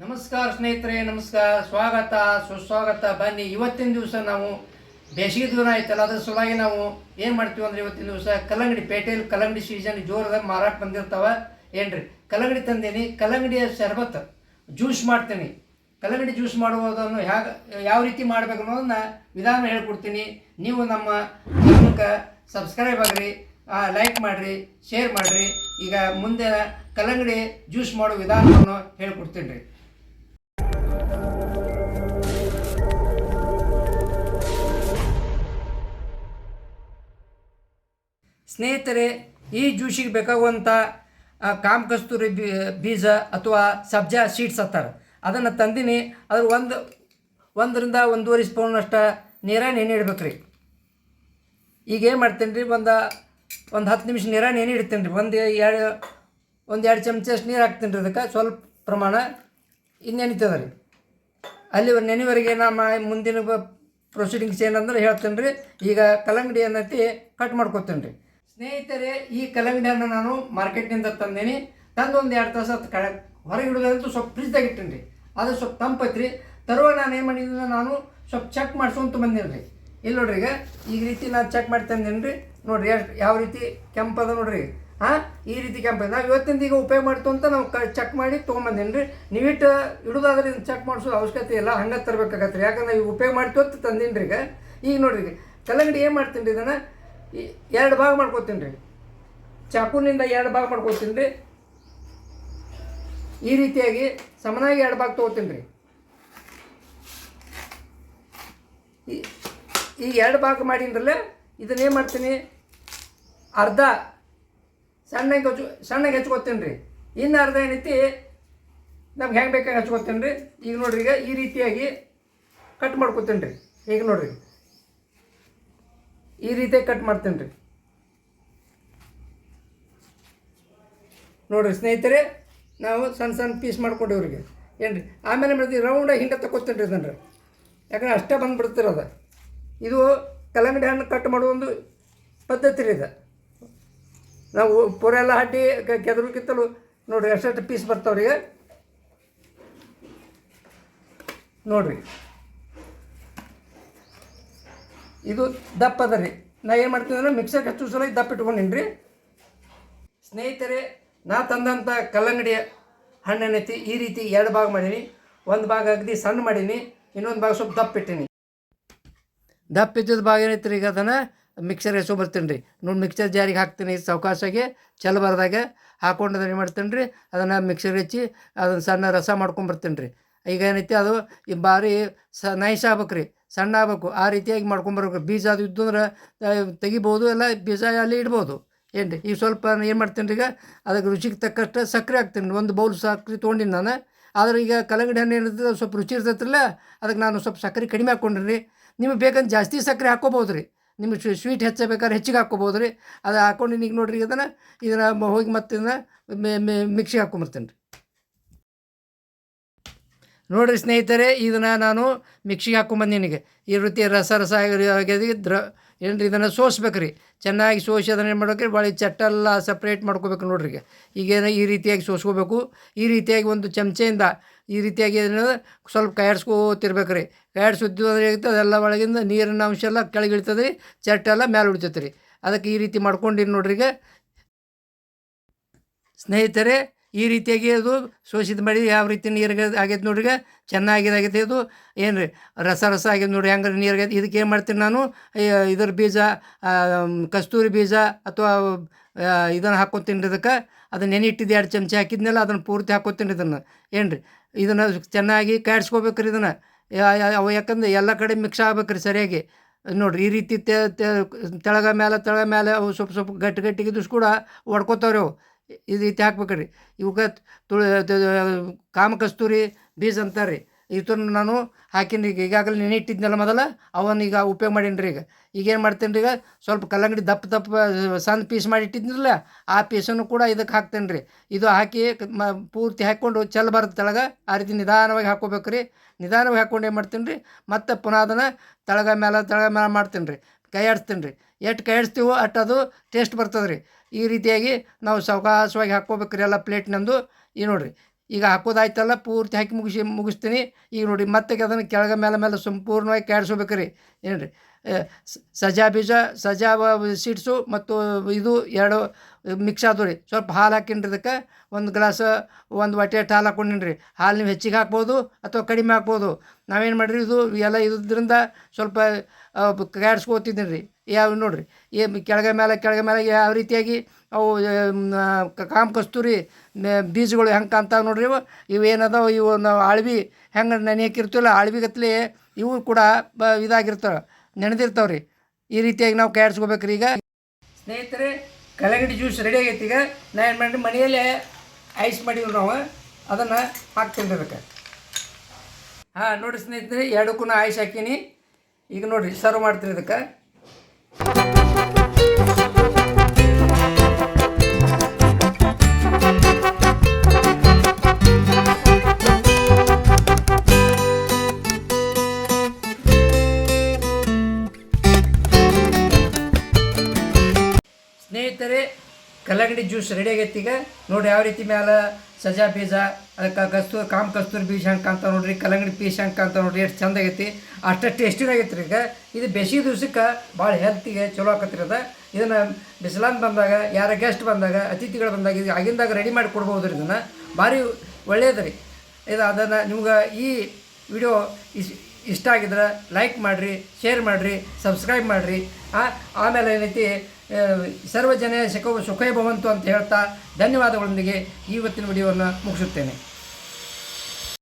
ನಮಸ್ಕಾರ ಸ್ನೇಹಿತರೆ, ನಮಸ್ಕಾರ. ಸ್ವಾಗತ, ಸುಸ್ವಾಗತ. ಬನ್ನಿ, ಇವತ್ತಿನ ದಿವಸ ನಾವು ಬೇಸಿಗೆ ದೂರ ಆಯ್ತಲ್ಲ ಅದ್ರ ಸಲುವಾಗಿ ನಾವು ಏನು ಮಾಡ್ತೀವಿ ಅಂದ್ರೆ ಇವತ್ತಿನ ದಿವಸ ಕಲ್ಲಂಗಡಿ, ಪೇಟೆಯಲ್ಲಿ ಕಲ್ಲಂಗಡಿ ಸೀಸನ್ ಜೋರದಾಗ ಮಾರಾಟ ಬಂದಿರ್ತಾವೆ. ಏನ್ರಿ? ಕಲ್ಲಂಗಡಿ ತಂದೀನಿ. ಕಲ್ಲಂಗಡಿಯ ಶರ್ಬತ್ ಜ್ಯೂಸ್ ಮಾಡ್ತೀನಿ. ಕಲ್ಲಂಗಡಿ ಜ್ಯೂಸ್ ಮಾಡುವುದನ್ನು ಹ್ಯಾಗ ಯಾವ ರೀತಿ ಮಾಡಬೇಕು ಅನ್ನೋದನ್ನ ವಿಧಾನ ಹೇಳ್ಕೊಡ್ತೀನಿ. ನೀವು ನಮ್ಮ ಚಾನಲ್ಗೆ ಸಬ್ಸ್ಕ್ರೈಬ್ ಆಗ್ರಿ ಲೈಕ್ ಮಾಡಿರಿ ಶೇರ್ ಮಾಡಿರಿ. ಈಗ ಮುಂದೆ ಕಲ್ಲಂಗಡಿ ಜ್ಯೂಸ್ ಮಾಡೋ ವಿಧಾನವನ್ನು ಹೇಳ್ಕೊಡ್ತೀನಿ ರೀ. ಸ್ನೇಹಿತರೆ, ಈ ಜ್ಯೂಸಿಗೆ ಬೇಕಾಗುವಂಥ ಕಾಮಕಸ್ತೂರಿ ಕಾಮ್ ಕಸ್ತೂರಿ ಬೀ, ಬೀಜ ಅಥವಾ ಸಬ್ಜಾ ಸೀಡ್ಸ್ ಹತ್ತಾರೆ. ಅದನ್ನು ತಂದಿನಿ, ಅದ್ರ ಒಂದು, ಒಂದರಿಂದ ಒಂದೂವರೆ ಸ್ಪೂನಷ್ಟು ನೀರ ನೆನೆ ಇಡ್ಬೇಕು ರೀ ಈಗ ಏನು ಮಾಡ್ತೀನಿ ರೀ ಒಂದು ಒಂದು ಹತ್ತು ನಿಮಿಷ ನೀರ ನೆನೆ ಇಡ್ತೇನೆ ರೀ ಒಂದು ಎರಡು ಒಂದು ಎರಡು ಚಮಚಷ್ಟು ನೀರು ಹಾಕ್ತೀನಿ ರೀ ಅದಕ್ಕೆ, ಸ್ವಲ್ಪ ಪ್ರಮಾಣ ಇದು ನೆನಿತದ ರೀ ಅಲ್ಲಿ ನೆನೆವರೆಗೆ ನಮ್ಮ ಮುಂದಿನ ಪ್ರೊಸೀಡಿಂಗ್ಸ್ ಏನಂದ್ರೆ ಹೇಳ್ತೇನೆ ರೀ ಈಗ ಕಲ್ಲಂಗಡಿ ಏನೈತಿ ಕಟ್ ಮಾಡ್ಕೊತೀನಿ ರೀ ಸ್ನೇಹಿತರೆ, ಈ ಕಲ್ಲಂಗಡಿಯನ್ನು ನಾನು ಮಾರ್ಕೆಟ್ನಿಂದ ತಂದೇನಿ. ತಂದು ಒಂದು ಎರಡು ತಾಸು ಅದು ಕಳೆ ಹೊರಗೆ ಇಡೋದಂತೂ ಸ್ವಲ್ಪ ಫ್ರಿಜ್ದಾಗ ಇಟ್ಟೀನಿ ರೀ ಅದು ಸ್ವಲ್ಪ ತಂಪೈತಿ ರೀ ತರುವ ನಾನು ಏನು ಮಾಡಿದ್ದೀನಿ ನಾನು ಸ್ವಲ್ಪ ಚೆಕ್ ಮಾಡಿಸ್ಕೊಂತ ಬಂದೀನಿ ರೀ ಇಲ್ಲಿ ನೋಡ್ರಿ ಈಗ, ಈ ರೀತಿ ನಾನು ಚೆಕ್ ಮಾಡಿ ತಂದೀನಿ ರೀ ನೋಡ್ರಿ, ಎಷ್ಟು ಯಾವ ರೀತಿ ಕೆಂಪದ ನೋಡ್ರಿ. ಹಾಂ ಈ ರೀತಿ ಕೆಂಪದ ನಾವು ಇವತ್ತಿಂದ ಈಗ ಉಪಯೋಗ ಮಾಡ್ತು ಅಂತ ನಾವು ಕ ಚೆಕ್ ಮಾಡಿ ತೊಗೊಂಬಂದೇನಿ ರೀ ನೀವಿಟ್ಟು ಇಡೋದಾದ್ರೆ ಇದನ್ನು ಚೆಕ್ ಮಾಡಿಸೋದು ಅವಶ್ಯಕತೆ ಇಲ್ಲ. ಹಂಗೆ ತರಬೇಕಾಗತ್ತೆ ರೀ ಯಾಕಂದ್ರೆ ಈಗ ಉಪಯೋಗ ಮಾಡ್ತು ಅಂತ ತಂದೀನಿ ರೀ ಈಗ. ಈಗ ನೋಡ್ರಿ ಕಲ್ಲಂಗಡಿ ಏನು ಮಾಡ್ತೀನಿ ರೀ ಇದನ್ನು? ಎರಡು ಭಾಗ ಮಾಡ್ಕೊತೀನಿ ರೀ. ಚಾಕುನಿಂದ ಎರಡು ಭಾಗ ಮಾಡ್ಕೊತೀನಿ ರೀ. ಈ ರೀತಿಯಾಗಿ ಸಮನಾಗಿ ಎರಡು ಭಾಗ ತೊಗೋತೀನಿ ರೀ. ಈ- ಎರಡು ಭಾಗ ಮಾಡಿದ್ರಲ್ಲೇ ಇದನ್ನ ಏನು ಮಾಡ್ತೀನಿ? ಅರ್ಧ ಸಣ್ಣಗೆ ಹಚ್ಚು, ಸಣ್ಣಗೆ ಹೆಚ್ಕೊತೀನಿ ರೀ. ಇನ್ನು ಅರ್ಧ ಏನೈತಿ? ನಮ್ಗೆ ಹೆಂಗೆ ಬೇಕಾಗಿ ಹಚ್ಕೋತೀನಿ ರೀ? ಈಗ ನೋಡ್ರಿ ಈಗ ಈ ರೀತಿಯಾಗಿ ಕಟ್ ಮಾಡ್ಕೊತೀನಿ ರೀ. ಈಗ ನೋಡ್ರಿ. ಈ ರೀತಿ ಕಟ್ ಮಾಡ್ತೀನಿ ರೀ. ನೋಡಿರಿ ಸ್ನೇಹಿತರೆ, ನಾವು ಸಣ್ಣ ಸಣ್ಣ ಪೀಸ್ ಮಾಡ್ಕೊಂಡಿವ್ರಿಗೆ. ಏನು ರೀ ಆಮೇಲೆ ಮಾಡ್ತೀವಿ ರೌಂಡಾಗಿ ಹಿಂಗೆ ತಗೋತೀನಿ ರೀ ಅದನ್ನು ಯಾಕಂದ್ರೆ ಅಷ್ಟೇ ಬಂದುಬಿಡ್ತಿರೋದು. ಇದು ಕಲ್ಲಂಗಡಿ ಹಣ್ಣು ಕಟ್ ಮಾಡುವ ಒಂದು ಪದ್ಧತಿ ರೀ ಇದು. ನಾವು ಪೂರ ಎಲ್ಲ ಹಡ್ಡಿ ಕೆದರ್ಕಿತ್ತಲು ನೋಡಿರಿ ಎಷ್ಟು ಪೀಸ್ ಬರ್ತಾವ್ರಿಗೆ. ನೋಡಿರಿ. ಇದು ದಪ್ಪ ಅದ ರೀ. ನಾ ಏನು ಮಾಡ್ತೀನಿ ಅಂದ್ರೆ ಮಿಕ್ಸರ್ಗೆ ಹಚ್ಚು ಸಲ ದಪ್ಪ ಇಟ್ಕೊಂಡೀನಿ ರೀ. ಸ್ನೇಹಿತರೆ, ನಾ ತಂದಂಥ ಕಲ್ಲಂಗಡಿಯ ಹಣ್ಣನ್ನೈತಿ ಈ ರೀತಿ ಎರಡು ಭಾಗ ಮಾಡೀನಿ. ಒಂದು ಭಾಗ ಅಗದಿ ಸಣ್ಣ ಮಾಡೀನಿ, ಇನ್ನೊಂದು ಭಾಗ ಸ್ವಲ್ಪ ದಪ್ಪ ಇಟ್ಟೀನಿ. ದಪ್ಪ ಇದ್ದದ ಭಾಗ ಏನೈತಿ ರೀ ಈಗ ಅದನ್ನು ಮಿಕ್ಸರ್ ಎಸೋ ಬರ್ತೀನಿ ರೀ. ನೋಡಿ ಮಿಕ್ಸರ್ ಜಾರಿಗೆ ಹಾಕ್ತೀನಿ ಸಾವಕಾಶಾಗಿ ಚಲಬಾರ್ದಾಗ ಹಾಕೊಂಡು ಅದನ್ನು ಏನು ಮಾಡ್ತೀನಿ ರೀ, ಅದನ್ನು ಮಿಕ್ಸರ್ ಹಚ್ಚಿ ಅದನ್ನು ಸಣ್ಣ ರಸ ಮಾಡ್ಕೊಂಬರ್ತೀನಿ ರೀ. ಈಗ ಏನೈತಿ ಅದು ಈ ಭಾರಿ ಸ ನೈಸ್ ಆಗ್ಬೇಕು ರೀ ಸಣ್ಣ ಆಗ್ಬೇಕು. ಆ ರೀತಿಯಾಗಿ ಮಾಡ್ಕೊಂಬರ್ಬೇಕು ಬೀಜ ಅದು ಇದ್ದು ಅಂದ್ರೆ ತೆಗಿಬೋದು, ಎಲ್ಲ ಬೀಜ ಅಲ್ಲಿ ಇಡ್ಬೋದು. ಏನು ರೀ ಈಗ ಸ್ವಲ್ಪ ಏನು ಮಾಡ್ತೀನಿ ರೀ ಈಗ, ಅದಕ್ಕೆ ರುಚಿಗೆ ತಕ್ಕಷ್ಟು ಸಕ್ಕರೆ ಹಾಕ್ತೀನಿ ಒಂದು ಬೌಲ್ ಸಕ್ಕರೆ ತೊಗೊಂಡಿನಿ ನಾನು. ಆದರೆ ಈಗ ಕಲಂಗಡಿ ಹಣ್ಣು ಏನಿರ್ತದೆ ಸ್ವಲ್ಪ ರುಚಿ ಇರ್ತೈತ್ರಲ್ಲ ಅದಕ್ಕೆ ನಾನು ಸ್ವಲ್ಪ ಸಕ್ಕರೆ ಕಡಿಮೆ ಹಾಕ್ಕೊಂಡ್ರಿ. ನಿಮಗೆ ಬೇಕಂತ ಜಾಸ್ತಿ ಸಕ್ಕರೆ ಹಾಕ್ಕೋಬೋದು ರೀ ನಿಮಗೆ ಸ್ವೀಟ್ ಹೆಚ್ಚಬೇಕಾದ್ರೆ ಹೆಚ್ಚಿಗೆ ಹಾಕ್ಕೋಬೋದು ರೀ ಅದು ಹಾಕ್ಕೊಂಡು ಈಗ ನೋಡ್ರಿ ಇದನ್ನು ಇದನ್ನು ಹೋಗಿ ಮತ್ತೆ ಇದನ್ನು ಮಿಕ್ಸಿಗೆ ಹಾಕ್ಕೊಂಬರ್ತೀನಿ ರೀ ನೋಡಿರಿ ಸ್ನೇಹಿತರೆ, ಇದನ್ನು ನಾನು ಮಿಕ್ಸಿಗೆ ಹಾಕೊಂಬಂದು ನಿನಗೆ. ಈ ರೀತಿ ರಸ ರಸ ಆಗಿ- ದ್ರ ರೀ ಇದನ್ನು ಸೋಸ್ಬೇಕು ರೀ ಚೆನ್ನಾಗಿ ಸೋಸಿ ಅದನ್ನು ಏನು ಮಾಡ್ಬೇಕು ಭಾಳ ಚಟ್ಟೆಲ್ಲ ಸಪ್ರೇಟ್ ಮಾಡ್ಕೋಬೇಕು ನೋಡ್ರಿ ಈಗ. ಈಗೇನು ಈ ರೀತಿಯಾಗಿ ಸೋಸ್ಕೋಬೇಕು. ಈ ರೀತಿಯಾಗಿ ಒಂದು ಚಮಚೆಯಿಂದ ಈ ರೀತಿಯಾಗಿ ಏನು ಸ್ವಲ್ಪ ಕಾಯಾಡ್ಸ್ಕೋತಿರ್ಬೇಕು ರೀ ಕೈಯಾಡ್ಸುತ್ತಿದ್ದು ಅಂದ್ರೆ ಅದೆಲ್ಲ ಒಳಗಿಂದ ನೀರಿನ ಅಂಶ ಎಲ್ಲ ಕೆಳಗೆ ಇಳ್ತದೆ ರೀ ಚಟ್ಟೆಲ್ಲ ಮೇಲೆ ಉಳಿತೈತೆ ರೀ ಅದಕ್ಕೆ ಈ ರೀತಿ ಮಾಡ್ಕೊಂಡಿರಿ ನೋಡ್ರಿ ಈಗ. ಸ್ನೇಹಿತರೆ ಈ ರೀತಿಯಾಗಿ ಅದು ಶೋಷಿತ ಮಾಡಿ ಯಾವ ರೀತಿ ನೀರು ಆಗೈತೆ ನೋಡ್ರಿ ಈಗ ಚೆನ್ನಾಗಿದೆ ಆಗೈತೆ ಇದು. ಏನು ರೀ ರಸ ರಸ ಆಗೈತೆ ನೋಡ್ರಿ ನೀರು ಆಗೈತೆ ಇದಕ್ಕೆ ಏನು ಮಾಡ್ತೀನಿ ನಾನು? ಇದರ ಬೀಜ ಕಸ್ತೂರಿ ಬೀಜ ಅಥವಾ ಇದನ್ನು ಹಾಕ್ಕೊತೀನಿ ಅದಕ್ಕೆ ನೆನೆ ಇಟ್ಟಿದ್ದು ಎರಡು ಚಮಚ ಹಾಕಿದ್ನಲ್ಲ, ಅದನ್ನು ಪೂರ್ತಿ ಹಾಕ್ಕೊತೀನಿ ಇದನ್ನು. ಏನು ರೀ ಇದನ್ನು ಚೆನ್ನಾಗಿ ಕಾಯಿಸ್ಕೋಬೇಕು ರೀ ಇದನ್ನು ಅವು ಯಾಕಂದ್ರೆ ಎಲ್ಲ ಕಡೆ ಮಿಕ್ಸ್ ಆಗ್ಬೇಕ್ರಿ ಸರಿಯಾಗಿ. ನೋಡ್ರಿ, ಈ ರೀತಿ ತೆಳಗ ಮೇಲೆ ತೆಳಗ ಮೇಲೆ ಅವು ಸ್ವಲ್ಪ ಸ್ವಲ್ಪ ಗಟ್ಟಿ ಗಟ್ಟಿಗಿದ್ದು ಕೂಡ ಒಡ್ಕೋತಾವ್ರಿ ಅವು. ಈ ರೀತಿ ಹಾಕ್ಬೇಕು ರೀ ಇವಕ್ಕೆ ತುಳು ಕಾಮ ಕಸ್ತೂರಿ ಬೀಜ ಅಂತಾರೆ ಇದನ್ನು ನಾನು ಹಾಕಿನಿ, ಈಗ ಈಗಾಗಲೇ ನೆನೆ ಇಟ್ಟಿದ್ನಲ್ಲ ಮೊದಲ ಅವನ್ನ ಈಗ ಉಪಯೋಗ ಮಾಡೀನಿ ರೀ ಈಗ ಈಗೇನು ಮಾಡ್ತೇನೆ ರೀ ಈಗ, ಸ್ವಲ್ಪ ಕಲ್ಲಂಗಡಿ ದಪ್ಪ ದಪ್ಪ, ಸಣ್ಣ ಪೀಸ್ ಮಾಡಿ ಇಟ್ಟಿದ್ನಲ್ಲ, ಆ ಪೀಸನ್ನು ಕೂಡ ಇದಕ್ಕೆ ಹಾಕ್ತೇನೆ ರೀ ಇದು ಹಾಕಿ ಮ, ಪೂರ್ತಿ ಹಾಕ್ಕೊಂಡು ಚೆಲ್ಲ ಬರುತ್ತೆ ತಳಗ ಆ ರೀತಿ ನಿಧಾನವಾಗಿ ಹಾಕ್ಕೋಬೇಕು ರೀ ನಿಧಾನವಾಗಿ ಹಾಕ್ಕೊಂಡು ಏನು ಮಾಡ್ತೀನಿ ರೀ ಮತ್ತೆ ಪುನಃ ಅದನ್ನು ತಳಗ ಮೇಲೆ ತಳಗ ಮೇಲೆ ಮಾಡ್ತೀನಿ ರೀ ಕೈ ಆಡಿಸ್ತೀನಿ ರೀ ಎಷ್ಟು ಕೈ ಆಡಿಸ್ತೀವೋ ಅಷ್ಟು ಅದು ಟೇಸ್ಟ್ ಬರ್ತದೆ ರೀ ಈ ರೀತಿಯಾಗಿ ನಾವು ಸಾವಕಾಶವಾಗಿ ಹಾಕ್ಕೋಬೇಕು ರೀ ಎಲ್ಲ ಪ್ಲೇಟ್ ನಮ್ಮದು ಈ ನೋಡಿರಿ, ಈಗ ಹಾಕೋದಾಯ್ತಲ್ಲ ಪೂರ್ತಿ ಹಾಕಿ ಮುಗಿಸಿ, ಮುಗಿಸ್ತೀನಿ. ಈಗ ನೋಡಿ ಮತ್ತೆ ಅದನ್ನು ಕೆಳಗೆ ಮೇಲೆ ಮೇಲೆ ಸಂಪೂರ್ಣವಾಗಿ ಕ್ಯಾಡ್ಸ್ಕೋಬೇಕು ರೀ ಏನು ರೀ ಸಜಾ ಬೀಜ ಸಜಾ ಸೀಡ್ಸು ಮತ್ತು ಇದು ಎರಡು ಮಿಕ್ಸ್ ಆದವು ರೀ. ಸ್ವಲ್ಪ ಹಾಲು ಹಾಕಿನ್ರಿ ಇದಕ್ಕೆ. ಒಂದು ಗ್ಲಾಸ್ ಒಂದು ಹೊಟ್ಟೆ ಅಷ್ಟು ಹಾಲು ಹಾಕೊಂಡಿನಿ ರೀ ಹಾಲು ನೀವು ಹೆಚ್ಚಿಗೆ ಹಾಕ್ಬೋದು ಅಥವಾ ಕಡಿಮೆ ಹಾಕ್ಬೋದು. ನಾವೇನು ಮಾಡಿರಿ, ಇದು ಎಲ್ಲ ಇದ್ರಿಂದ ಸ್ವಲ್ಪ ಕ್ಯಾಡ್ಸ್ಕೋತಿದ್ದೀನಿ ರೀ ಯಾವ ನೋಡಿರಿ, ಏ ಕೆಳಗೆ ಮೇಲೆ ಕೆಳಗೆ ಮೇಲೆ ಯಾವ ರೀತಿಯಾಗಿ ಅವು ಕಾಮ ಕಸ್ತೂರಿ ಬೀಜಗಳು ಹೆಂಗೆ ಕಾಣ್ತಾವೆ ನೋಡ್ರಿ ಇವು. ಇವು ಇವು ನಾವು ಆಳ್ವಿ ಹೆಂಗೆ ನೆನೆಯಕ್ಕಿರ್ತೀವಲ್ಲ ಆಳ್ವಿ ಗತ್ಲೆ ಇವು ಕೂಡ ಬ, ಇದಾಗಿರ್ತಾವೆ ನೆನೆದಿರ್ತಾವೆ ರೀ ಈ ರೀತಿಯಾಗಿ ನಾವು ಕ್ಯಾಡ್ಸ್ಕೋಬೇಕು ರೀ ಈಗ. ಸ್ನೇಹಿತರೆ, ಕಲಗಡಿ ಜ್ಯೂಸ್ ರೆಡಿ ಆಗೈತಿ ಈಗ. ನಾ ಏನು ಮಾಡಿ ಮನೆಯಲ್ಲೇ ಐಸ್ ಮಾಡಿದ್ವಿ ನಾವು. ಅದನ್ನು ಹಾಕ್ತೀನಿ ಅದಕ್ಕೆ ಹಾಂ ನೋಡಿ ಸ್ನೇಹಿತರೆ ಎರಡಕ್ಕೂ ಐಸ್ ಹಾಕೀನಿ. ಈಗ ನೋಡಿರಿ, ಸರ್ವ್ ಮಾಡ್ತೀರಿ ಇದಕ್ಕೆ ಸ್ನೇಹಿತರೆ ಕಲ್ಲಂಗಡಿ ಜ್ಯೂಸ್ ರೆಡಿ ಆಗೈತಿ ಈಗ. ನೋಡಿ ಯಾವ ರೀತಿ ಮೇಲೆ ಸಜಾ ಬೀಜ ಅದಕ್ಕೆ ಕಸ್ತೂರಿ, ಕಾಮ್ ಕಸ್ತೂರಿ ಬೀಜ ಹಂಗೆ ಕಾಣ್ತಾವೆ ನೋಡ್ರಿ, ಕಲ್ಲಂಗಡಿ ಪೀಸ್ ಹಂಗೆ ಕಾಣ್ತಾವ ನೋಡ್ರಿ, ಎಷ್ಟು ಚಂದ ಆಗೈತಿ. ಅಷ್ಟು ಟೇಸ್ಟಿ ಆಗೈತಿ ರೀ ಈಗ. ಇದು ಬೆಸಿ ದಿವ್ಸಕ್ಕೆ ಭಾಳ ಹೆಲ್ತಿಗೆ ಚಲೋ ಆಕತ್ರಿ ಅದ. ಇದನ್ನು ಬಿಸಿಲಾನ್ ಬಂದಾಗ, ಯಾರ ಗೆಸ್ಟ್ ಬಂದಾಗ, ಅತಿಥಿಗಳು ಬಂದಾಗ, ಇದು ಆಗಿಂದಾಗ ರೆಡಿ ಮಾಡಿ ಕೊಡ್ಬೋದು ರೀ ಇದನ್ನು. ಭಾರಿ ಒಳ್ಳೆಯದು ರೀ. ಇದು ಅದನ್ನು ನಿಮ್ಗೆ ಈ ವಿಡಿಯೋ ಇಸ್ ಇಷ್ಟ ಆಗಿದ್ರೆ ಲೈಕ್ ಮಾಡಿರಿ ಶೇರ್ ಮಾಡಿರಿ ಸಬ್ಸ್ಕ್ರೈಬ್ ಮಾಡಿರಿ. ಆಮೇಲೆ ಏನೈತಿ ಆ, ಸರ್ವ ಜನ ಸುಖ ಸುಖೇ ಭವಂತು ಅಂತ ಹೇಳ್ತಾ ಧನ್ಯವಾದಗಳೊಂದಿಗೆ ಇವತ್ತಿನ ವಿಡಿಯೋವನ್ನು ಮುಗಿಸುತ್ತೇನೆ.